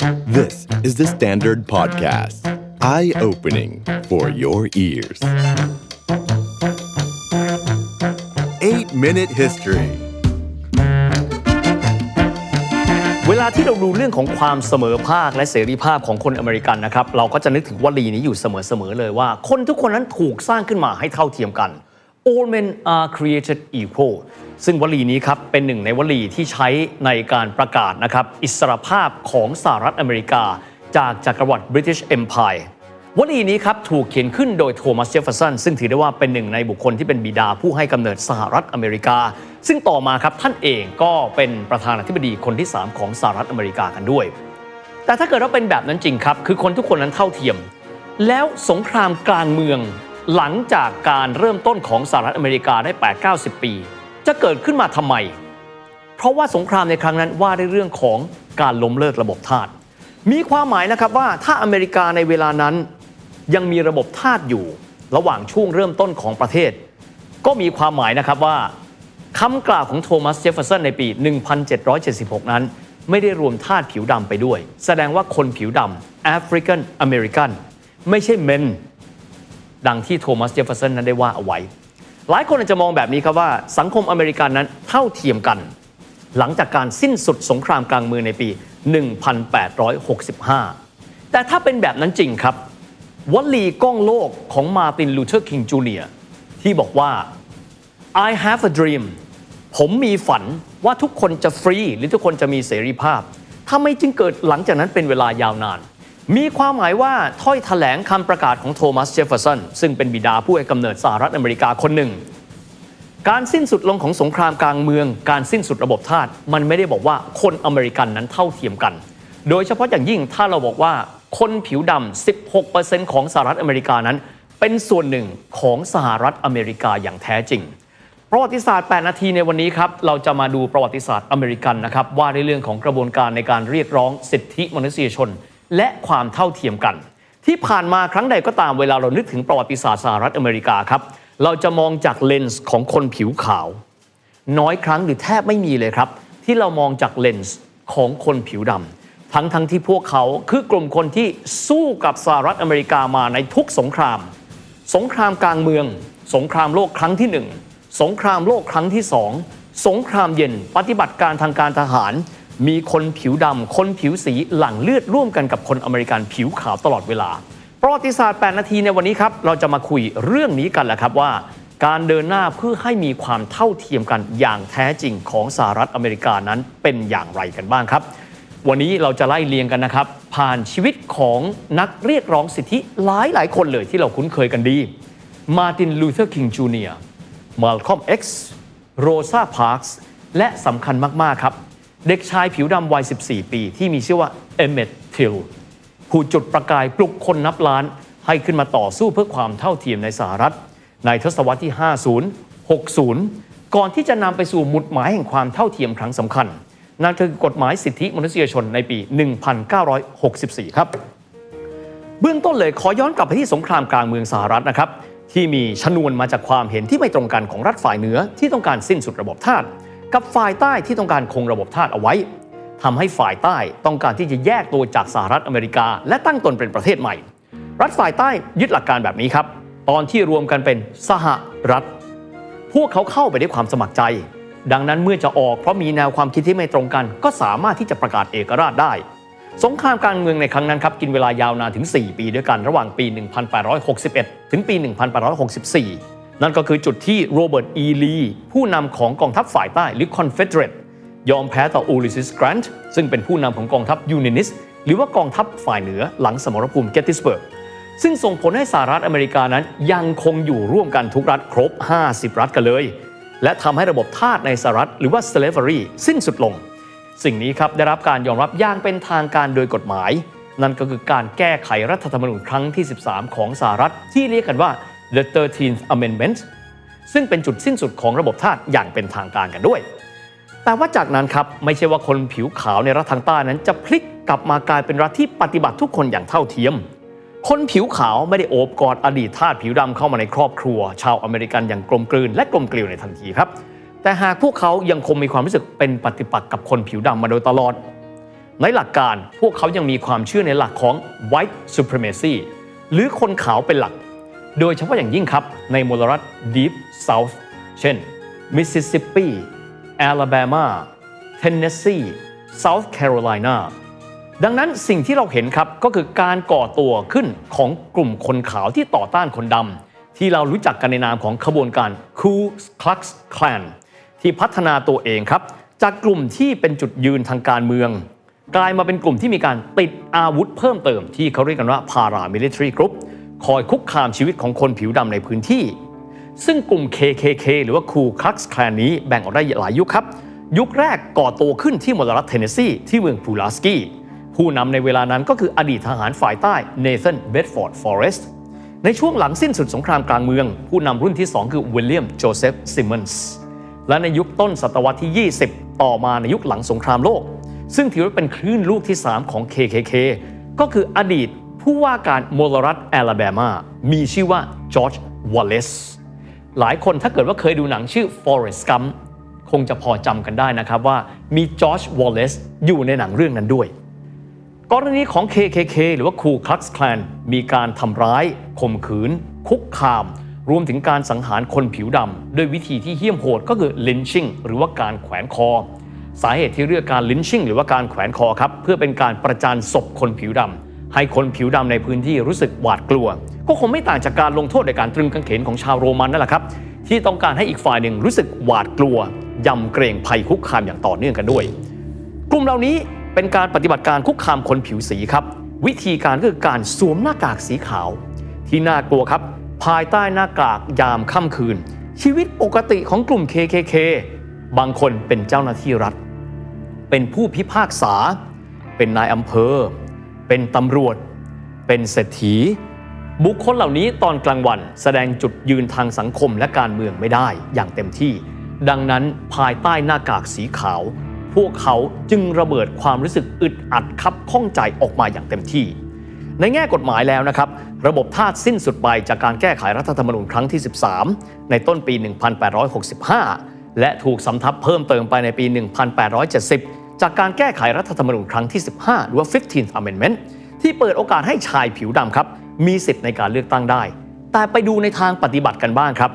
This is the Standard Podcast. Eye opening for your ears. 8 Minute History เวลาที่เราดูเรื่องของความเสมอภาคและเสรีภาพของคนอเมริกันนะครับ เราก็จะนึกถึงวลีนี้อยู่เสมอ ๆ เลยว่า คนทุกคนนั้นถูกสร้างขึ้นมาให้เท่าเทียมกัน all men are created equal ซึ่งวลีนี้ครับเป็นหนึ่งในวลีที่ใช้ในการประกาศนะครับอิสรภาพของสหรัฐอเมริกา จากจักรวรรดิ British Empire วลีนี้ครับถูกเขียนขึ้นโดยโทมัสเจฟเฟอร์สันซึ่งถือได้ว่าเป็นหนึ่งในบุคคลที่เป็นบิดาผู้ให้กำเนิดสหรัฐอเมริกา ซึ่งต่อมาครับท่านเองก็เป็นประธานาธิบดีคนที่ 3 ของสหรัฐอเมริกากันด้วย แต่ถ้าเกิดว่าเป็นแบบนั้นจริงครับ คือคนทุกคนนั้นเท่าเทียม แล้วสงครามกลางเมือง หลังจากการเริ่มต้นของสหรัฐอเมริกาได้ 8-90 ปี จะเกิดขึ้นมาทำไม เพราะว่าสงครามในครั้งนั้นว่าด้วยเรื่องของการล้มเลิกระบบทาสมีความหมายนะครับว่าถ้าอเมริกาในเวลานั้น ยังมีระบบทาสอยู่ ระหว่างช่วงเริ่มต้นของประเทศ ก็มีความหมายนะครับว่าคำกล่าวของโทมัสเจฟเฟอร์สันในปี 1776 นั้น ไม่ได้รวมทาสผิวดำไปด้วย แสดงว่าคนผิวดำแอฟริกันอเมริกันไม่ใช่เมนดังที่โทมัสเจฟเฟอร์สันนั้นได้ว่าเอาไว้ หลายคนอาจจะมองแบบนี้ครับว่าสังคมอเมริกันนั้นเท่าเทียมกัน หลังจากการสิ้นสุดสงครามกลางเมืองในปี 1865 แต่ถ้าเป็นแบบนั้นจริงครับวลีก้องโลกของมาตินลูเทอร์คิงจูเนียที่บอกว่า I have a dream ผมมีฝันว่าทุกคนจะฟรี หรือทุกคนจะมีเสรีภาพทำไมจึงเกิดหลังจากนั้นเป็นเวลายาวนาน มีความหมายว่าถ้อยแถลงคำประกาศของโทมัสเจฟเฟอร์สันซึ่งเป็นบิดาผู้ให้กำเนิดสหรัฐอเมริกาคนหนึ่ง การสิ้นสุดลงของสงครามกลางเมือง การสิ้นสุดระบบทาสมันไม่ได้บอกว่าคนอเมริกันนั้นเท่าเทียมกัน โดยเฉพาะอย่างยิ่งถ้าเราบอกว่าคนผิวดำ 16%ของสหรัฐอเมริกานั้น เป็นส่วนหนึ่งของสหรัฐอเมริกาอย่างแท้จริงประวัติศาสตร์ 8 นาทีในวันนี้ครับ เราจะมาดูประวัติศาสตร์อเมริกันนะครับ ว่าในเรื่องของกระบวนการในการเรียกร้องสิทธิมนุษยชน และความเท่าเทียมกัน ที่ผ่านมาครั้งใดก็ตามเวลาเรานึกถึงประวัติศาสตร์สหรัฐอเมริกาครับเราจะมองจากเลนส์ของคนผิวขาว น้อยครั้งหรือแทบไม่มีเลยครับ ที่เรามองจากเลนส์ของคนผิวดำทั้งทั้งที่พวกเขาคือกลุ่มคนที่สู้กับสหรัฐอเมริกามาในทุกสงคราม สงครามกลางเมือง สงครามโลกครั้งที่หนึ่งสงครามโลกครั้งที่สองสงครามเย็น ปฏิบัติการทางการทหาร มีคนผิวดำ คนผิวสีหลั่งเลือดร่วมกันกับคนอเมริกันผิวขาวตลอดเวลา ประวัติศาสตร์ 8 นาทีในวันนี้ครับ เราจะมาคุยเรื่องนี้กันแหละครับว่า การเดินหน้าเพื่อให้มีความเท่าเทียมกันอย่างแท้จริงของสหรัฐอเมริกานั้นเป็นอย่างไรกันบ้างครับ วันนี้เราจะไล่เรียงกันนะครับ ผ่านชีวิตของนักเรียกร้องสิทธิหลายหลายคนเลยที่เราคุ้นเคยกันดี มาร์ติน ลูเทอร์คิง จูเนียร์ มาลคอม X โรซา พาร์คส์ และสำคัญมาก ๆ ครับ เด็กชายผิวดำวัย 14 ปี ที่มีชื่อว่าเอเม t ทิลผู้จุดประกายปลุกคนนับล้าน ให้ขึ้นมาต่อสู้เพื่อความเท่าเทียมในสหรัฐ ในทศวรรษที่ 50 60 ก่อนที่จะนำไปสู่หมุดหมายแห่งความเท่าเทียมครั้งสำคัญ นั่นคือกฎหมายสิทธิมนุษยชนในปี 1964 ครับ เบื้องต้นเลยขอย้อนกลับไปที่สงครามกลางเมืองสหรัฐนะครับที่มีชนวนมาจากความเห็นที่ไม่ตรงกันของรัฐฝ่ายเหนือที่ต้องการสิ้นสุดระบบทาส กับฝ่ายใต้ที่ต้องการคงระบบทาสเอาไว้ทำให้ฝ่ายใต้ต้องการที่จะแยกตัวจากสหรัฐอเมริกา และตั้งตนเป็นประเทศใหม่ รัฐฝ่ายใต้ยึดหลักการแบบนี้ครับ ตอนที่รวมกันเป็นสหรัฐ พวกเขาเข้าไปด้วยความสมัครใจ ดังนั้นเมื่อจะออกเพราะมีแนวความคิดที่ไม่ตรงกัน ก็สามารถที่จะประกาศเอกราชได้สงครามกางเมืองในครั้งนั้นครับกินเวลายาวนานถึง 4 ปีด้วยกันระหว่างปี 1861 ถึงปี 1864 นั่นก็คือจุดที่โรเบิร์ต อีลี ผู้นำของกองทัพฝ่ายใต้หรือ Confederate ยอมแพ้ต่อ Ulysses Grant ซึ่งเป็นผู้นำของกองทัพ Unionist หรือว่ากองทัพฝ่ายเหนือหลังสมรภูมิ Gettysburg ซึ่งส่งผลให้สหรัฐอเมริกานั้นยังคงอยู่ร่วมกันทุกรัฐครบ 50 รัฐกันเลย และทำให้ระบบทาสในสหรัฐหรือว่า slavery สิ้นสุดลง สิ่งนี้ครับได้รับการยอมรับอย่างเป็นทางการโดยกฎหมาย นั่นก็คือการแก้ไขรัฐธรรมนูญครั้งที่ 13 ของสหรัฐที่เรียกกันว่า the 13th Amendment ซึ่งเป็นจุดสิ้นสุดของระบบทาสอย่างเป็นทางการกันด้วย แต่ว่าจากนั้นครับไม่ใช่ว่าคนผิวขาวในรัฐทางใต้นั้นจะพลิกกลับมากลายเป็นรัฐที่ปฏิบัติทุกคนอย่างเท่าเทียม คนผิวขาวไม่ได้โอบกอดอดีตทาสผิวดำเข้ามาในครอบครัว ชาวอเมริกันอย่างกลมกลืนและกลมเกลียวในทันทีครับ แต่หากพวกเขายังคงมีความรู้สึกเป็นปฏิปักษ์กับคนผิวดำมาโดยตลอด ในหลักการพวกเขายังมีความเชื่อในหลักของ white supremacy หรือคนขาวเป็นหลัก โดยเฉพาะอย่างยิ่งครับ ในมลรัฐ Deep South เช่น Mississippi Alabama Tennessee South Carolina ดังนั้นสิ่งที่เราเห็นครับก็คือการก่อตัวขึ้นของกลุ่มคนขาวที่ต่อต้านคนดำที่เรารู้จักกันในนามของขบวนการ Ku Klux Klan ที่พัฒนาตัวเองครับ จากกลุ่มที่เป็นจุดยืนทางการเมือง กลายมาเป็นกลุ่มที่มีการติดอาวุธเพิ่มเติมที่เขาเรียกกันว่า Paramilitary Group คอยคุกคามชีวิตของคนผิวดำในพื้นที่ ซึ่งกลุ่ม KKK หรือว่า Ku Klux Klan นี้แบ่งออกได้หลายยุคครับ ยุคแรกก่อตัวขึ้นที่มลรัฐเทนเนสซีที่เมืองพูลาสกีผู้นำในเวลานั้นก็คืออดีตทหารฝ่ายใต้เนเธนเบดฟอร์ดฟอเรสต์ในช่วงหลังสิ้นสุดสงครามกลางเมือง ผู้นำรุ่นที่ 2 คือวิลเลียมโจเซฟซิมมอนส์และในยุคต้นศตวรรษที่ 20 ต่อมาในยุคหลังสงครามโลก ซึ่งถือว่าเป็นคลื่นลูกที่ 3 ของ KKK ก็คืออดีต ผู้ว่าการมลรัฐแอลาแบมา มีชื่อว่าจอร์จวอลเลซหลายคนถ้าเกิดว่าเคยดูหนังชื่อ Forrest Gump คงจะพอจำกันได้นะครับว่ามีจอร์จวอลเลซอยู่ในหนังเรื่องนั้นด้วย กรณีของ KKK หรือว่า Ku Klux Klan มีการทำร้ายข่มขืน คุกคาม รวมถึงการสังหารคนผิวดำด้วยวิธีที่เหี้ยมโหดก็คือ lynching หรือว่าการแขวนคอ สาเหตุที่เรียกการ lynching หรือว่าการแขวนคอครับเพื่อเป็นการประจานศพคนผิวดำ ให้คนผิวดำในพื้นที่รู้สึกหวาดกลัว ก็คงไม่ต่างจากการลงโทษในการตรึงกางเขนของชาวโรมันนั่นแหละครับ ที่ต้องการให้อีกฝ่ายหนึ่งรู้สึกหวาดกลัวยำเกรงภัยคุกคามอย่างต่อเนื่องกันด้วย กลุ่มเหล่านี้เป็นการปฏิบัติการคุกคามคนผิวสีครับ วิธีการก็คือการสวมหน้ากากสีขาว ที่น่ากลัวครับ ภายใต้หน้ากากยามค่ำคืน ชีวิตปกติของกลุ่ม KKK บางคนเป็นเจ้าหน้าที่รัฐ เป็นผู้พิพากษา เป็นนายอำเภอ เป็นตำรวจ เป็นเศรษฐี บุคคลเหล่านี้ตอนกลางวันแสดงจุดยืนทางสังคมและการเมืองไม่ได้อย่างเต็มที่ ดังนั้นภายใต้หน้ากากสีขาว พวกเขาจึงระเบิดความรู้สึกอึดอัดคับข้องใจออกมาอย่างเต็มที่ ในแง่กฎหมายแล้วนะครับ ระบบทาสสิ้นสุดไปจากการแก้ไขรัฐธรรมนูญครั้งที่ 13 ในต้นปี 1865 และถูกสำทับเพิ่มเติมไปในปี 1870 จากการแก้ไขรัฐธรรมนูญครั้งที่ 15 หรือว่า 15th Amendment ที่เปิดโอกาสให้ชายผิวดำครับ มีสิทธิ์ในการเลือกตั้งได้ แต่ไปดูในทางปฏิบัติกันบ้างครับ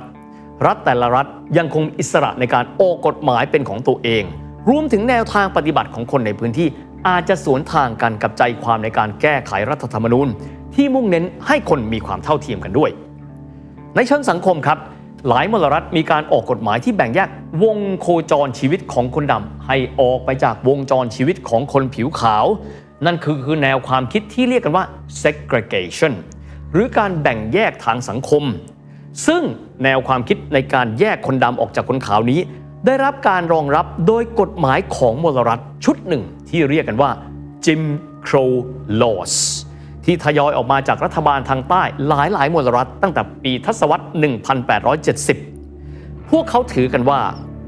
รัฐแต่ละรัฐยังคงอิสระในการออกกฎหมายเป็นของตัวเอง รวมถึงแนวทางปฏิบัติของคนในพื้นที่อาจจะสวนทางกันกับใจความในการแก้ไขรัฐธรรมนูญ ที่มุ่งเน้นให้คนมีความเท่าเทียมกันด้วย ในเชิงสังคมครับ หลายมลรัฐมีการออกกฎหมายที่แบ่งแยกวงโคจรชีวิตของคนดำให้ออกไปจากวงจรชีวิตของคนผิวขาว นั่นคือคือแนวความคิดที่เรียกกันว่า segregation หรือการแบ่งแยกทางสังคม ซึ่งแนวความคิดในการแยกคนดำออกจากคนขาวนี้ ได้รับการรองรับโดยกฎหมายของมลรัฐชุดหนึ่งที่เรียกกันว่า Jim Crow Laws ที่ทยอยออกมาจากรัฐบาลทางใต้หลายหลายมลรัฐตั้งแต่ปีทศวรรษ 1870 พวกเขาถือกันว่า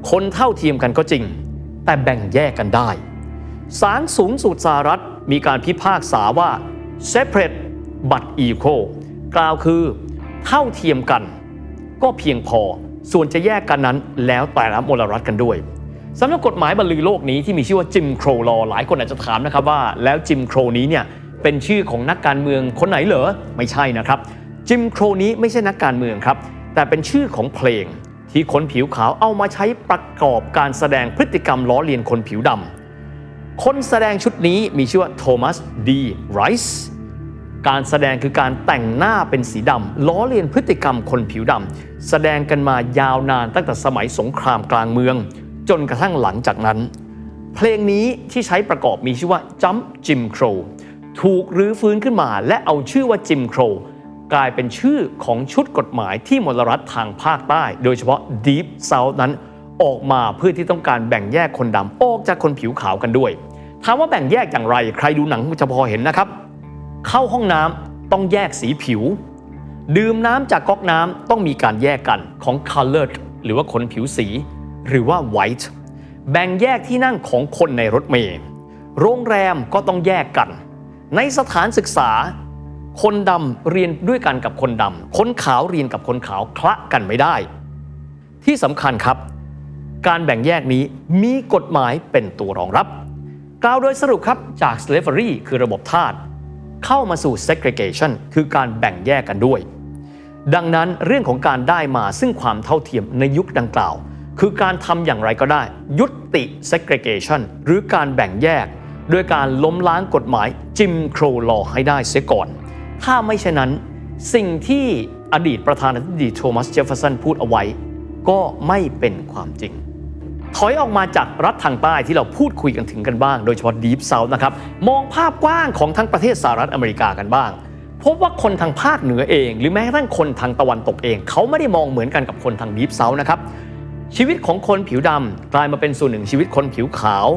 คนเท่าเทียมกันก็จริง แต่แบ่งแยกกันได้ศาลสูงสุดสหรัฐมีการพิพากษาว่า separate but equal กล่าวคือ เท่าเทียมกัน ก็เพียงพอส่วนจะแยกกันนั้นแล้วแต่ละมลรัฐกันด้วยสำหรับกฎหมายบรรลือโลกนี้ที่มีชื่อว่าจิมโครลอหลายคนอาจจะถามนะครับว่าแล้วจิมโครนี้เนี่ย เป็นชื่อของนักการเมืองคนไหนเหรอ ไม่ใช่นะครับจิมโครนี้ไม่ใช่นักการเมืองครับ แต่เป็นชื่อของเพลง ที่คนผิวขาวเอามาใช้ประกอบการแสดงพฤติกรรมล้อเลียนคนผิวดำคนแสดงชุดนี้มีชื่อว่าโทมัสดีไรส์การแสดงคือการแต่งหน้าเป็นสีดำล้อเลียนพฤติกรรมคนผิวดำแสดงกันมายาวนานตั้งแต่สมัยสงครามกลางเมือง จนกระทั่งหลังจากนั้น เพลงนี้ที่ใช้ประกอบมีชื่อว่า Jump Jim Crow ถูกรื้อฟื้นขึ้นมา และเอาชื่อว่า Jim Crow กลายเป็นชื่อของชุดกฎหมายที่มลรัฐทางภาคใต้ โดยเฉพาะ Deep South นั้นออกมาเพื่อที่ต้องการแบ่งแยกคนดำออกจากคนผิวขาวกันด้วย ถามว่าแบ่งแยกอย่างไร ใครดูหนังจะพอเห็นนะครับ เข้าห้องน้ำต้องแยกสีผิว ดื่มน้ำจากก๊อกน้ำต้องมีการแยกกันของ colored หรือว่าคนผิวสี หรือว่า white แบ่งแยกที่นั่งของคนในรถเมล์โรงแรมก็ต้องแยกกัน ในสถานศึกษา คนดำเรียนด้วยกันกับคนดำคนขาวเรียนกับคนขาวคละกันไม่ได้ ที่สำคัญครับ การแบ่งแยกนี้มีกฎหมายเป็นตัวรองรับ กล่าวโดยสรุปครับจาก slavery คือระบบทาสเข้ามาสู่ segregation คือการแบ่งแยกกันด้วย ดังนั้นเรื่องของการได้มาซึ่งความเท่าเทียมในยุคดังกล่าว คือการทำอย่างไรก็ได้ ยุติ segregation หรือการแบ่งแยก ด้วยการล้มล้างกฎหมายจิมโครลอให้ได้เสียก่อน ถ้าไม่เช่นนั้น สิ่งที่อดีตประธานาธิบดีโทมัสเจฟเฟอร์สันพูดเอาไว้ ก็ไม่เป็นความจริง ถอยออกมาจากรัฐทางใต้ที่เราพูดคุยกันถึงกันบ้าง โดยเฉพาะดีฟเซาท์นะครับ มองภาพกว้างของทั้งประเทศสหรัฐอเมริกากันบ้างพบว่าคนทางภาคเหนือเอง หรือแม้กระทั่งคนทางตะวันตกเอง เขาไม่ได้มองเหมือนกันกับคนทางดีฟเซาท์นะครับชีวิตของคนผิวดำกลายมาเป็นส่วนหนึ่งชีวิตคนผิวขาว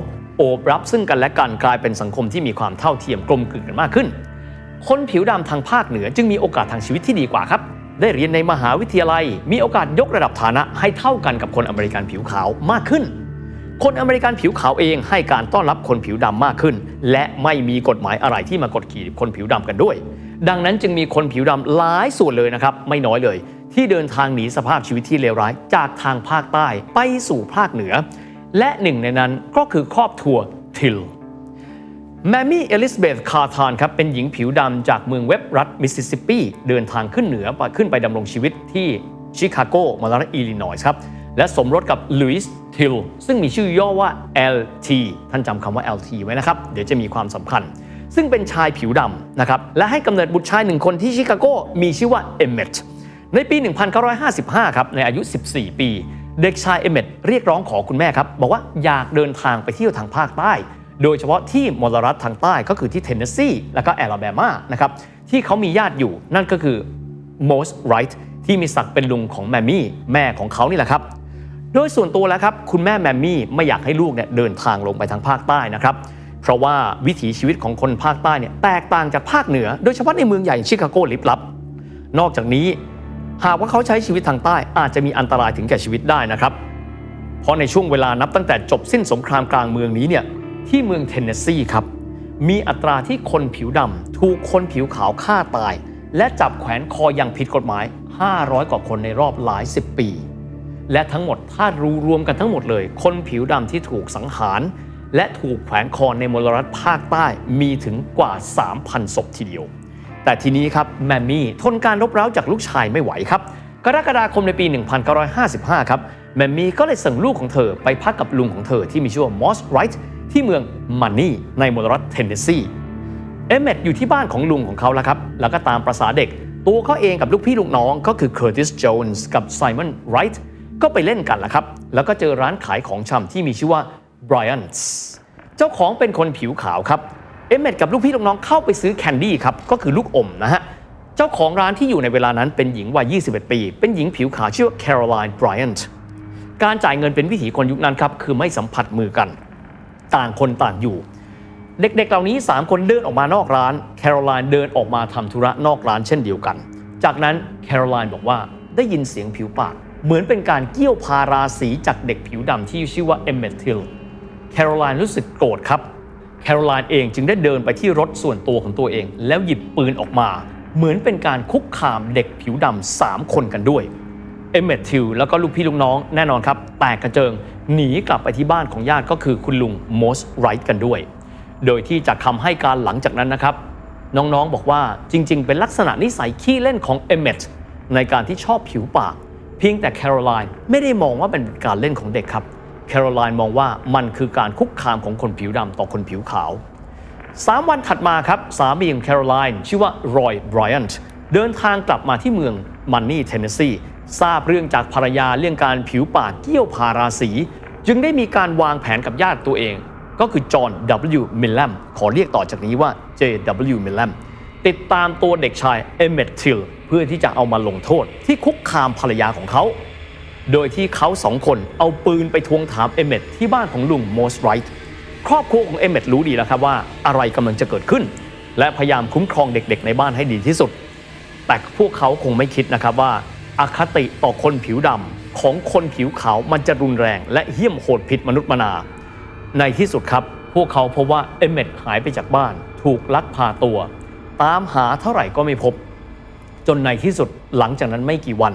โอบรับซึ่งกันและกันกลายเป็นสังคมที่มีความเท่าเทียมกลมกลืนกันมากขึ้น คนผิวดำทางภาคเหนือจึงมีโอกาสทางชีวิตที่ดีกว่าครับ ได้เรียนในมหาวิทยาลัย มีโอกาสยกระดับฐานะให้เท่ากันกับคนอเมริกันผิวขาวมากขึ้น คนอเมริกันผิวขาวเองให้การต้อนรับคนผิวดำมากขึ้น และไม่มีกฎหมายอะไรที่มากดขี่คนผิวดำกันด้วย ดังนั้นจึงมีคนผิวดำหลายส่วนเลยนะครับไม่น้อยเลย ที่เดินทางหนีสภาพชีวิตที่เลวร้าย จากทางภาคใต้ไปสู่ภาคเหนือ และหนึ่งในนั้นก็คือครอบครัวทิลแมมมี่เอลิซาเบธคาร์ทานครับเป็นหญิงผิวดำจากเมืองเว็บรัฐมิสซิสซิปปีเดินทางขึ้นเหนือไปขึ้นไปดำรงชีวิตที่ชิคาโกมรัฐอิลลินอยส์ครับ และสมรสกับลุยส์ทิลซึ่งมีชื่อย่อว่า LT ท่านจำคำว่า LT ไว้นะครับ เดี๋ยวจะมีความสำคัญ ซึ่งเป็นชายผิวดำนะครับ และให้กำเนิดบุตรชายหนึ่งคนที่ชิคาโกมีชื่อว่าเอมเมตในปี 1955 ครับ ในอายุ 14 ปี เด็กชายเอเมตเรียกร้องขอคุณแม่ครับ บอกว่าอยากเดินทางไปเที่ยวทางภาคใต้ โดยเฉพาะที่มลรัฐทางใต้ก็คือที่เทนเนสซีและก็แอลาแบมานะครับที่เขามีญาติอยู่นั่นก็คือ Most Right ที่มีศักดิ์เป็นลุงของแมมมี่แม่ของเขานี่แหละครับโดยส่วนตัวแล้วครับคุณแม่แมมมี่ไม่อยากให้ลูกเนี่ยเดินทางลงไปทางภาคใต้นะครับเพราะว่าวิถีชีวิตของคนภาคใต้เนี่ยแตกต่างจากภาคเหนือ โดยเฉพาะในเมืองใหญ่ชิคาโกลิบลับ นอกจากนี้ หากว่าเขาใช้ชีวิตทางใต้อาจจะมีอันตรายถึงแก่ชีวิตได้นะครับ เพราะในช่วงเวลานับตั้งแต่จบสิ้นสงครามกลางเมืองนี้เนี่ยที่เมืองเทนเนสซีครับมีอัตราที่คนผิวดำถูกคนผิวขาวฆ่าตาย และจับแขวนคออย่างผิดกฎหมาย 500 กว่าคนในรอบหลายสิบปี และทั้งหมดถ้ารู้รวมกันทั้งหมดเลย คนผิวดำที่ถูกสังหาร และถูกแขวนคอในมลรัฐภาคใต้มีถึงกว่า 3,000 ศพทีเดียว แต่ทีนี้ครับแมมมี่ทนการรบเร้าจากลูกชายไม่ไหวครับกรกฎาคมในปี 1955 ครับแมมมี่ก็เลยส่งลูกของเธอไปพักกับลุงของเธอที่มีชื่อว่ามอสไรท์ที่เมืองมันนี่ในมลรัฐเทนเนสซีเอเมดอยู่ที่บ้านของลุงของเขาแล้วครับ แล้วก็ตามประษาเด็ก ตัวเขาเองกับลูกพี่ลูกน้องก็คือเคอร์ติสโจนส์กับไซมอนไรท์ก็ไปเล่นกันแหละครับ แล้วก็เจอร้านขายของชำที่มีชื่อว่า Bryant's เจ้าของเป็นคนผิวขาวครับ เอมเมดกับลูกพี่ลูกน้องเข้าไปซื้อแคนดี้ครับก็คือลูกอมนะฮะเจ้าของร้านที่อยู่ในเวลานั้นเป็นหญิงวัย 21 ปี เป็นหญิงผิวขาวชื่อว่า Caroline Bryant การจ่ายเงินเป็นวิถีคนยุคนั้นครับคือไม่สัมผัสมือกัน ต่างคนต่างอยู่ เด็กๆเหล่านี้ 3 คนเดินออกมานอกร้านแคโรไลน์เดินออกมาทำธุระนอกร้านเช่นเดียวกัน จากนั้นแคโรไลน์บอกว่าได้ยินเสียงผิวปากเหมือนเป็นการเกี่ยวพาราสีจากเด็กผิวดำที่ชื่อว่าเอมเมททิลแคโรไลน์รู้สึกโกรธครับ แคโรไลน์เองจึงได้เดินไปที่รถส่วนตัวของตัวเอง แล้วหยิบปืนออกมา เหมือนเป็นการคุกคามเด็กผิวดำสามคนกันด้วย เอเมททิลแล้วก็ลูกพี่ลูกน้องแน่นอนครับ แตกกระเจิง หนีกลับไปที่บ้านของญาติก็คือคุณลุงมอสไรท์กันด้วย โดยที่จากคำให้การหลังจากนั้นนะครับ น้องๆบอกว่าจริง ๆ เป็นลักษณะนิสัยขี้เล่นของเอเมทในการที่ชอบผิวปาก เพียงแต่แคโรไลน์ไม่ได้มองว่าเป็นการเล่นของเด็กครับ แคโรไลน์มองว่ามันคือการคุกคามของคนผิวดำต่อคนผิวขาวสามวันถัดมาครับ สามีของแคโรไลน์ชื่อว่ารอยไบรอันต์เดินทางกลับมาที่เมืองมันนี่เทนเนสซีทราบเรื่องจากภรรยาเรื่องการผิวปากเกี่ยวพาราสี จึงได้มีการวางแผนกับญาติตัวเอง ก็คือจอห์น W. มิลแลมขอเรียกต่อจากนี้ว่า J.W. มิลแลมติดตามตัวเด็กชายเอเมททิลเพื่อที่จะเอามาลงโทษที่คุกคามภรรยาของเขา โดยที่เขาสองคนเอาปืนไปทวงถามเอเมทที่บ้านของลุงมอสไรท์ครอบครัวของเอเมทรู้ดีแล้วครับว่าอะไรกำลังจะเกิดขึ้น และพยายามคุ้มครองเด็กๆ ในบ้านให้ดีที่สุด แต่พวกเขาคงไม่คิดนะครับว่าอาคติต่อคนผิวดำของคนผิวขาวมันจะรุนแรง และเหี้ยมโหดผิดมนุษย์มนา ในที่สุดครับ พวกเขาพบว่าเอเมทหายไปจากบ้าน ถูกลักพาตัว ตามหาเท่าไหร่ก็ไม่พบ จนในที่สุดหลังจากนั้นไม่กี่วัน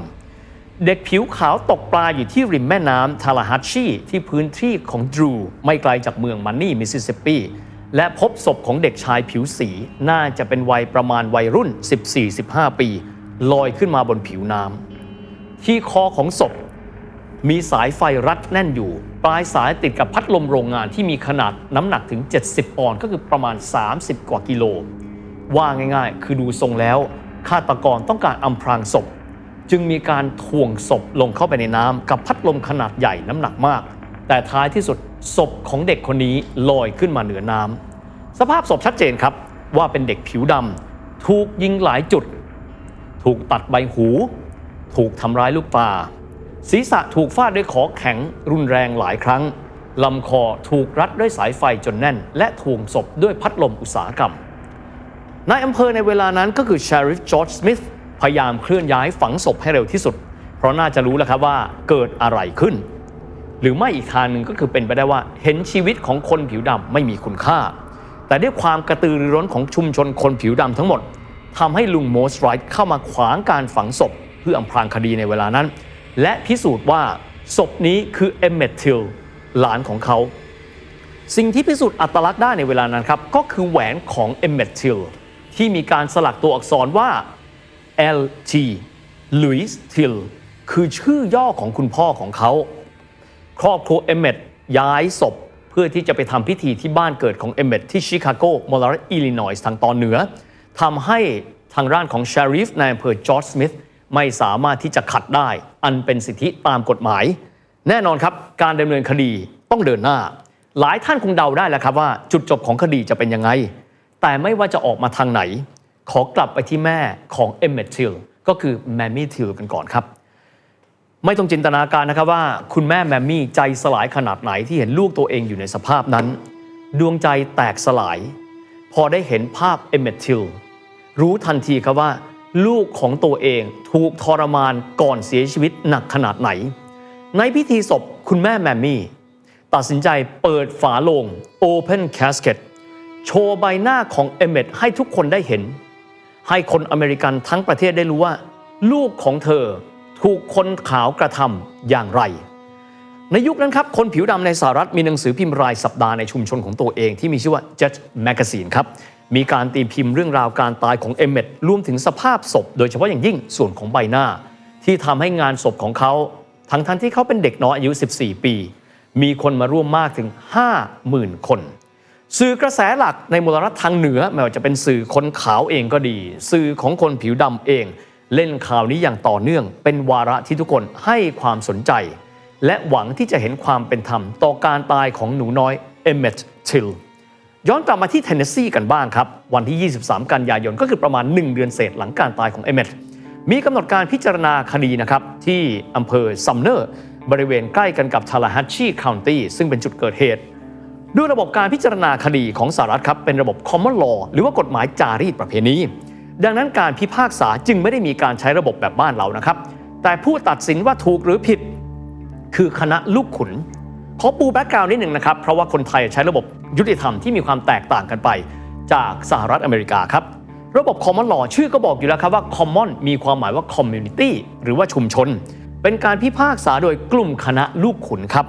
เด็กผิวขาวตกปลาอยู่ที่ริมแม่น้ำทาลาฮัชชีที่พื้นที่ของดรูไม่ไกลจากเมืองมันนี่มิสซิสซิปปี และพบศพของเด็กชายผิวสี น่าจะเป็นวัยประมาณวัยรุ่น 14-15 ปี ลอยขึ้นมาบนผิวน้ำที่คอของศพ มีสายไฟรัดแน่นอยู่ ปลายสายติดกับพัดลมโรงงานที่มีขนาดน้ำหนักถึง 70 ปอนด์ก็คือประมาณ 30 กว่ากิโลว่าง่ายๆ คือดูทรงแล้วฆาตกรต้องการอำพรางศพ จึงมีการถ่วงศพลงเข้าไปในน้ำกับพัดลมขนาดใหญ่น้ำหนักมาก แต่ท้ายที่สุดศพของเด็กคนนี้ลอยขึ้นมาเหนือน้ำสภาพศพชัดเจนครับว่าเป็นเด็กผิวดำถูกยิงหลายจุด ถูกตัดใบหู ถูกทำร้ายลูกตาศีรษะถูกฟาดด้วยของแข็งรุนแรงหลายครั้งลำคอถูกรัดด้วยสายไฟจนแน่น และถ่วงศพด้วยพัดลมอุตสาหกรรมนายอำเภอในเวลานั้นก็คือชาริฟจอร์จสมิธ พยายามเคลื่อนย้ายฝังศพให้เร็วที่สุด เพราะน่าจะรู้แล้วครับว่าเกิดอะไรขึ้น หรือไม่อีกทางหนึ่งก็คือเป็นไปได้ว่า เห็นชีวิตของคนผิวดำไม่มีคุณค่า แต่ด้วยความกระตือรือร้นของชุมชนคนผิวดำทั้งหมดทำให้ลุงโมสไรท์เข้ามาขวางการฝังศพ เพื่ออำพรางคดีในเวลานั้น และพิสูจน์ว่าศพนี้คือเอมเมตทิลหลานของเขา สิ่งที่พิสูจน์อัตลักษณ์ได้ในเวลานั้นครับก็คือแหวนของเอมเมตทิลที่มีการสลักตัวอักษรว่า LT Louis Till คือชื่อย่อของคุณพ่อของเขา ครอบครัวเอเมตย้ายศพเพื่อที่จะไปทำพิธีที่บ้านเกิดของเอเมตที่ชิคาโกมอลรัฐอิลลินอยส์ทางตอนเหนือทำให้ทางด้านของชาริฟในอำเภอจอร์จสมิธไม่สามารถที่จะขัดได้ อันเป็นสิทธิตามกฎหมาย แน่นอนครับ การดำเนินคดีต้องเดินหน้า หลายท่านคงเดาได้แล้วครับว่าจุดจบของคดีจะเป็นยังไง แต่ไม่ว่าจะออกมาทางไหน ขอกลับไปที่แม่ของเอมเมตทิลก็คือแมมมี่ทิลกันก่อนครับ ไม่ต้องจินตนาการนะครับว่าคุณแม่แมมมี่ใจสลายขนาดไหนที่เห็นลูกตัวเองอยู่ในสภาพนั้น ดวงใจแตกสลาย พอได้เห็นภาพเอมเมตทิลรู้ทันทีครับว่า ลูกของตัวเองถูกทรมานก่อนเสียชีวิตหนักขนาดไหน ในพิธีศพคุณแม่แมมมี่ตัดสินใจเปิดฝาโลง Open Casket โชว์ใบหน้าของเอมเมตให้ทุกคนได้เห็น ให้คนอเมริกันทั้งประเทศได้รู้ว่า ลูกของเธอถูกคนขาวกระทำอย่างไร ในยุคนั้นครับคนผิวดำในสหรัฐมีหนังสือพิมพ์รายสัปดาห์ในชุมชนของตัวเองที่มีชื่อว่า Judge Magazine ครับมีการตีพิมพ์เรื่องราวการตายของเอเมตรวมถึงสภาพศพ โดยเฉพาะอย่างยิ่งส่วนของใบหน้า ที่ทำให้งานศพของเขาทั้งทั้งที่เขาเป็นเด็กน้อยอายุ 14 ปี มีคนมาร่วมมากถึง 50,000 คน สื่อกระแสหลักในมลรัฐทางเหนือไม่ว่าจะเป็นสื่อคนขาวเองก็ดี สื่อของคนผิวดำเอง เล่นข่าวนี้อย่างต่อเนื่อง เป็นวาระที่ทุกคนให้ความสนใจ และหวังที่จะเห็นความเป็นธรรมต่อการตายของหนูน้อยเอเมตทิลย้อนกลับมาที่เทนเนสซีกันบ้างครับ วันที่ 23 กันยายนก็คือประมาณ 1 เดือนเศษหลังการตายของเอเมตมีกำหนดการพิจารณาคดีนะครับ ที่อำเภอซัมเนอร์ บริเวณใกล้กันกับทาลาฮัชชีคาวน์ตี้ซึ่งเป็นจุดเกิดเหตุ ด้วยระบบการพิจารณาคดีของสหรัฐครับเป็นระบบ common law หรือว่ากฎหมายจารีตประเพณีดังนั้นการพิพากษาจึงไม่ได้มีการใช้ระบบแบบบ้านเรานะครับ แต่ผู้ตัดสินว่าถูกหรือผิด คือคณะลูกขุน ขอปูแบ็กกราวน์นิดหนึ่งนะครับ เพราะว่าคนไทยใช้ระบบยุติธรรมที่มีความแตกต่างกันไป จากสหรัฐอเมริกาครับ ระบบ common law ชื่อก็บอกอยู่แล้วครับว่า common มีความหมายว่า community หรือว่าชุมชน เป็นการพิพากษาโดยกลุ่มคณะลูกขุนครับ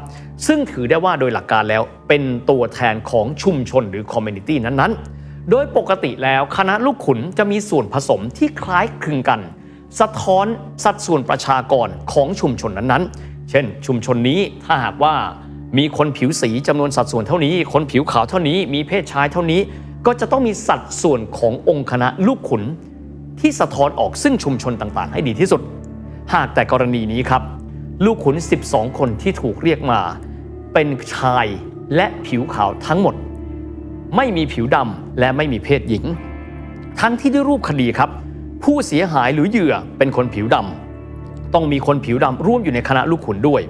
ซึ่งถือได้ว่าโดยหลักการแล้วเป็นตัวแทนของชุมชนหรือ community นั้นๆ โดยปกติแล้วคณะลูกขุนจะมีส่วนผสมที่คล้ายคลึงกัน สะท้อนสัดส่วนประชากรของชุมชนนั้นๆ เช่น ชุมชนนี้ถ้าหากว่ามีคนผิวสีจำนวนสัดส่วนเท่านี้ คนผิวขาวเท่านี้ มีเพศชายเท่านี้ ก็จะต้องมีสัดส่วนขององค์คณะลูกขุนที่สะท้อนออกซึ่งชุมชนต่างๆ ให้ดีที่สุด หากแต่กรณีนี้ครับ ลูกขุน 12 คนที่ถูกเรียกมา เป็นชายและผิวขาวทั้งหมด ไม่มีผิวดำและไม่มีเพศหญิง ทั้งที่ด้วยรูปคดีครับ ผู้เสียหายหรือเหยื่อเป็นคนผิวดำต้องมีคนผิวดำร่วมอยู่ในคณะลูกขุนด้วย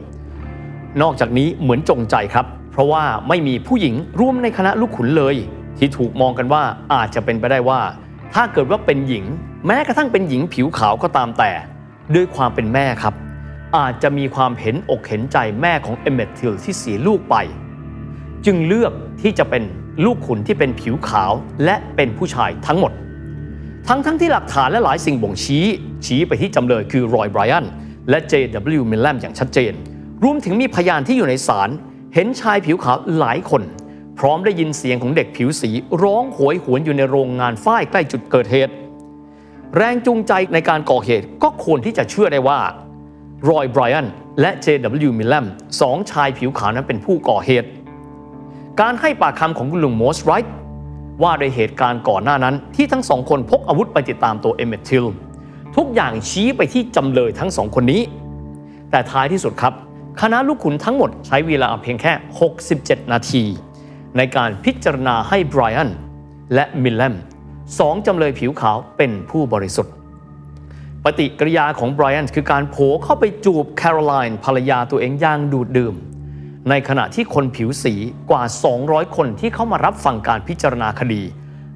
นอกจากนี้เหมือนจงใจครับ เพราะว่าไม่มีผู้หญิงร่วมในคณะลูกขุนเลย ที่ถูกมองกันว่าอาจจะเป็นไปได้ว่า ถ้าเกิดว่าเป็นหญิง แม้กระทั่งเป็นหญิงผิวขาวก็ตามแต่ ด้วยความเป็นแม่ครับ อาจจะมีความเห็นอกเห็นใจแม่ของเอมเมตทิลที่เสียลูกไป จึงเลือกที่จะเป็นลูกขุนที่เป็นผิวขาวและเป็นผู้ชายทั้งหมด ทั้งทั้งที่หลักฐานและหลายสิ่งบ่งชี้ ชี้ไปที่จำเลยคือรอยไบรอันและ J.W. m i l l a m อย่างชัดเจน รวมถึงมีพยานที่อยู่ในศาลเห็นชายผิวขาวหลายคน พร้อมได้ยินเสียงของเด็กผิวสี ร้องโหยหวนอยู่ในโรงงานฝ้ายใกล้จุดเกิดเหตุ แรงจูงใจในการก่อเหตุก็ควรที่จะเชื่อได้ว่ารอยไบรอันและ J.W. m i l l a m สองชายผิวขาวนั้นเป็นผู้ก่อเหตุ การให้ปากคำของคุณลุงโมสไรท์ว่าในเหตุการณ์ก่อนหน้านั้น ที่ทั้งสองคนพกอาวุธไปติดตามตัวเอเมทิลทุกอย่างชี้ไปที่จำเลยทั้งสองคนนี้ แต่ท้ายที่สุดครับ คณะลูกขุนทั้งหมดใช้เวลาเพียงแค่ 67 นาที ในการพิจารณาให้ไบรอันและมิลเลม สองจำเลยผิวขาวเป็นผู้บริสุทธิ์ ปฏิกิริยาของไบรอันคือการโผเข้าไปจูบแคโรไลน์ภรรยาตัวเองอย่างดูดดื่ม ในขณะที่คนผิวสีกว่า 200 คนที่เข้ามารับฟังการพิจารณาคดี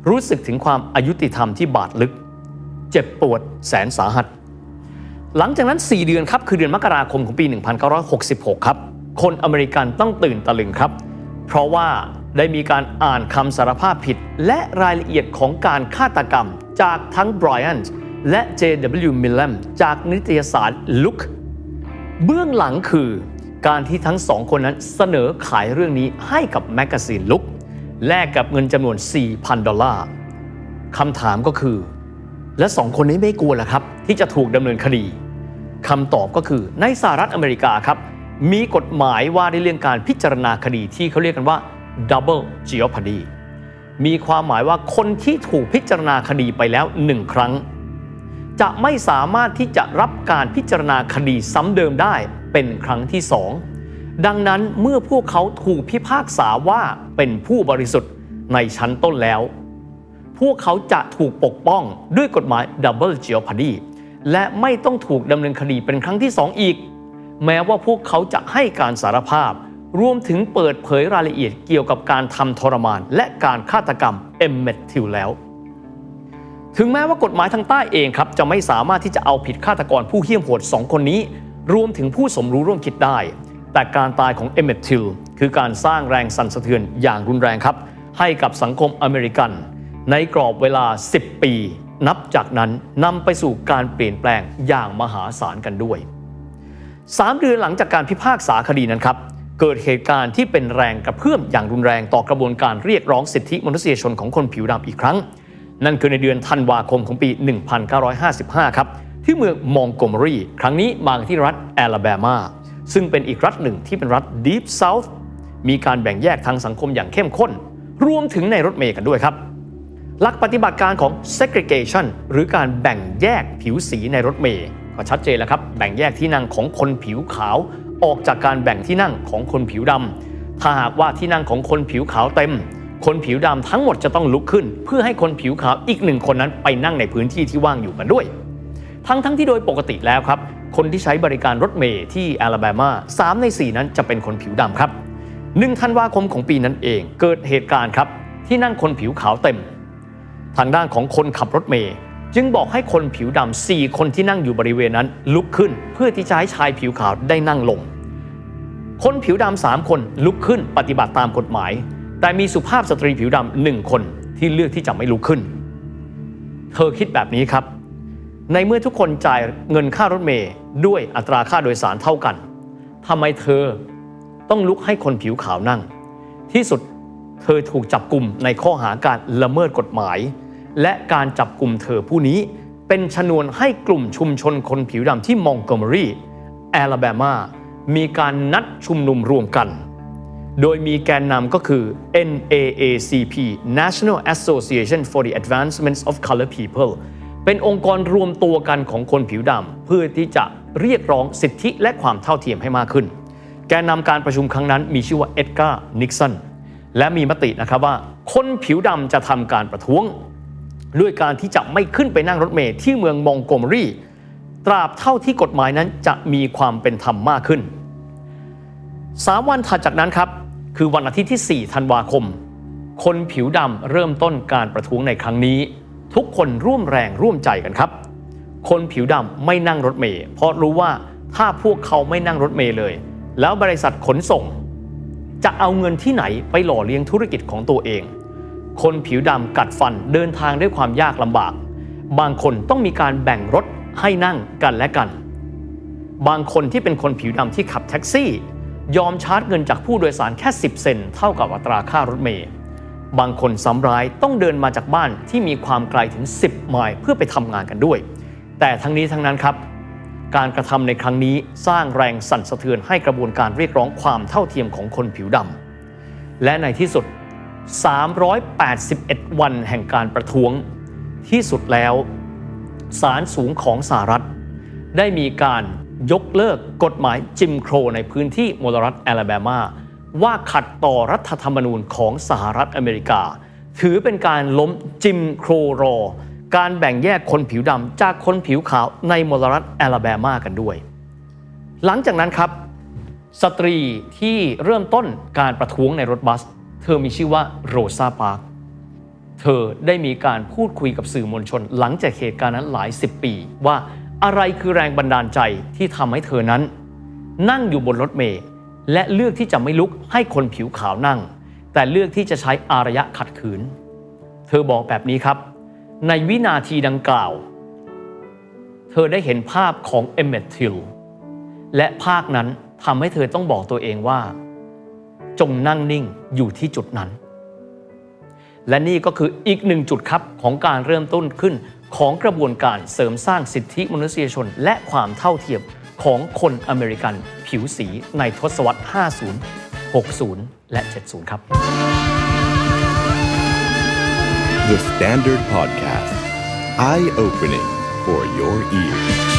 รู้สึกถึงความอายุติธรรมที่บาดลึก เจ็บปวดแสนสาหัส หลังจากนั้น 4 เดือนครับคือเดือนมกราคมของปี 1966 ครับ คนอเมริกันต้องตื่นตะลึงครับ เพราะว่า ได้มีการอ่านคำสารภาพผิด และรายละเอียดของการฆาตกรรม จากทั้งไบรอันและ J.W. m i l l a m จากนิตยสาร Look เบื้องหลังคือการที่ทั้งสองคนนั้นเสนอขายเรื่องนี้ให้กับแมกกาซีน Look แลกกับเงินจำนวน 4,000 ดอลลาร์คำถามก็คือ และสองคนนี้ไม่กลัวหรอครับ ที่จะถูกดำเนินคดีคำตอบก็คือในสหรัฐอเมริกาครับ มีกฎหมายว่าในเรื่องการพิจารณาคดีที่เขาเรียกกันว่า double jeopardy มีความหมายว่าคนที่ถูกพิจารณาคดีไปแล้วหนึ่งครั้ง จะไม่สามารถที่จะรับการพิจารณาคดีซ้ำเดิมได้เป็นครั้งที่สองดังนั้นเมื่อพวกเขาถูกพิพากษาว่าเป็นผู้บริสุทธิ์ในชั้นต้นแล้ว พวกเขาจะถูกปกป้องด้วยกฎหมาย Double Jeopardy และไม่ต้องถูกดำเนินคดีเป็นครั้งที่สองอีก แม้ว่าพวกเขาจะให้การสารภาพ รวมถึงเปิดเผยรายละเอียดเกี่ยวกับการทำทรมาน และการฆาตกรรมเอมเมททิลแล้ว ถึงแม้ว่ากฎหมายทางใต้เองครับ จะไม่สามารถที่จะเอาผิดฆาตกรผู้เหี้ยมโหดสองคนนี้ รวมถึงผู้สมรู้ร่วมคิดได้ แต่การตายของเอมเมททิลคือการสร้างแรงสั่นสะเทือนอย่างรุนแรงครับ ให้กับสังคมอเมริกัน ในกรอบเวลา 10 ปี นับจากนั้นนำไปสู่การเปลี่ยนแปลงอย่างมหาศาลกันด้วย 3 เดือนหลังจากการพิพากษาคดีนั้นครับ เกิดเหตุการณ์ที่เป็นแรงกระเพื่อมอย่างรุนแรงต่อกระบวนการเรียกร้องสิทธิมนุษยชนของคนผิวดำอีกครั้ง นั่นคือในเดือนธันวาคมของปี 1955 ครับ ที่เมืองมองโกเมอรี ครั้งนี้มาที่รัฐแอลาแบมา ซึ่งเป็นอีกรัฐหนึ่งที่เป็นรัฐ Deep South มีการแบ่งแยกทางสังคมอย่างเข้มข้น รวมถึงในรถเมล์กันด้วยครับหลักปฏิบัติการของ segregation หรือการแบ่งแยกผิวสีในรถเมล์ก็ชัดเจนแล้วครับ แบ่งแยกที่นั่งของคนผิวขาว ออกจากการแบ่งที่นั่งของคนผิวดำถ้าหากว่าที่นั่งของคนผิวขาวเต็ม คนผิวดำทั้งหมดจะต้องลุกขึ้น เพื่อให้คนผิวขาวอีกหนึ่งคนนั้นไปนั่งในพื้นที่ที่ว่างอยู่กันด้วย ทั้งทั้งที่โดยปกติแล้วครับ คนที่ใช้บริการรถเมล์ที่แอลาแบมา3ใน 4 นั้นจะเป็นคนผิวดำครับหนึ่งธันวาคมของปีนั้นเองเกิดเหตุการณ์ครับที่นั่งคนผิวขาวเต็ม ทางด้านของคนขับรถเมย์ จึงบอกให้คนผิวดำสี่คนที่นั่งอยู่บริเวณนั้น ลุกขึ้นเพื่อที่จะให้ชายผิวขาวได้นั่งลง คนผิวดำสามคนลุกขึ้นปฏิบัติตามกฎหมาย แต่มีสุภาพสตรีผิวดำหนึ่งคนที่เลือกที่จะไม่ลุกขึ้น เธอคิดแบบนี้ครับ ในเมื่อทุกคนจ่ายเงินค่ารถเมย์ด้วยอัตราค่าโดยสารเท่ากันทำไมเธอต้องลุกให้คนผิวขาวนั่ง ที่สุดเธอถูกจับกลุ่มในข้อหาการละเมิดกฎหมาย และการจับกลุ่มเธอผู้นี้ เป็นชนวนให้กลุ่มชุมชนคนผิวดำที่มองโกเมอรีแอลาแบมา มีการนัดชุมนุมรวมกัน โดยมีแกนนำก็คือ NAACP National Association for the Advancement of Color People เป็นองค์กรรวมตัวกันของคนผิวดำเพื่อที่จะเรียกร้องสิทธิและความเท่าเทียมให้มากขึ้น แกนนำการประชุมครั้งนั้นมีชื่อว่าเอ็ดการ์นิกสันและมีมตินะครับว่า คนผิวดำจะทำการประท้วง ด้วยการที่จะไม่ขึ้นไปนั่งรถเมล์ที่เมืองมองโกมรีตราบเท่าที่กฎหมายนั้นจะมีความเป็นธรรมมากขึ้น 3 วันถัดจากนั้นครับ คือวันอาทิตย์ที่ 4 ธันวาคม คนผิวดำเริ่มต้นการประท้วงในครั้งนี้ ทุกคนร่วมแรงร่วมใจกันครับ คนผิวดำไม่นั่งรถเมล์เพราะรู้ว่าถ้าพวกเขาไม่นั่งรถเมล์เลย แล้วบริษัทขนส่ง จะเอาเงินที่ไหนไปหล่อเลี้ยงธุรกิจของตัวเอง คนผิวดำกัดฟันเดินทางด้วยความยากลำบาก บางคนต้องมีการแบ่งรถให้นั่งกันและกัน บางคนที่เป็นคนผิวดำที่ขับแท็กซี่ ยอมชาร์จเงินจากผู้โดยสารแค่ 10 เซนเท่ากับอัตราค่ารถเมล์บางคนซ้ำร้ายต้องเดินมาจากบ้านที่มีความไกลถึง 10 ไมล์เพื่อไปทำงานกันด้วย แต่ทั้งนี้ทั้งนั้นครับ การกระทำในครั้งนี้สร้างแรงสั่นสะเทือนให้กระบวนการเรียกร้องความเท่าเทียมของคนผิวดำและในที่สุด 381 วันแห่งการประท้วง ที่สุดแล้วศาลสูงของสหรัฐ ได้มีการยกเลิกกฎหมายจิมโครในพื้นที่มลรัฐแอลาแบมาว่าขัดต่อรัฐธรรมนูญของสหรัฐอเมริกา ถือเป็นการล้มจิมโครรอ การแบ่งแยกคนผิวดำจากคนผิวขาวในมลรัฐแอลาแบมากันด้วย หลังจากนั้นครับ สตรีที่เริ่มต้นการประท้วงในรถบัส เธอมีชื่อว่าโรซาปาร์คเธอได้มีการพูดคุยกับสื่อมวลชนหลังจากเหตุการณ์นั้นหลายสิบปี ว่าอะไรคือแรงบันดาลใจที่ทำให้เธอนั้น นั่งอยู่บนรถเมล์และเลือกที่จะไม่ลุกให้คนผิวขาวนั่ง แต่เลือกที่จะใช้อารยะขัดขืน เธอบอกแบบนี้ครับ ในวินาทีดังกล่าว เธอได้เห็นภาพของเอมเมทิลและภาคนั้นทำให้เธอต้องบอกตัวเองว่า จงนั่งนิ่งอยู่ที่จุดนั้น และนี่ก็คืออีกหนึ่งจุดครับของการเริ่มต้นขึ้นของกระบวนการเสริมสร้างสิทธิมนุษยชน และความเท่าเทียมของคนอเมริกันผิวสีในทศวรรษ 50 60 และ 70 ครับ The Standard Podcast. Eye opening for your ears.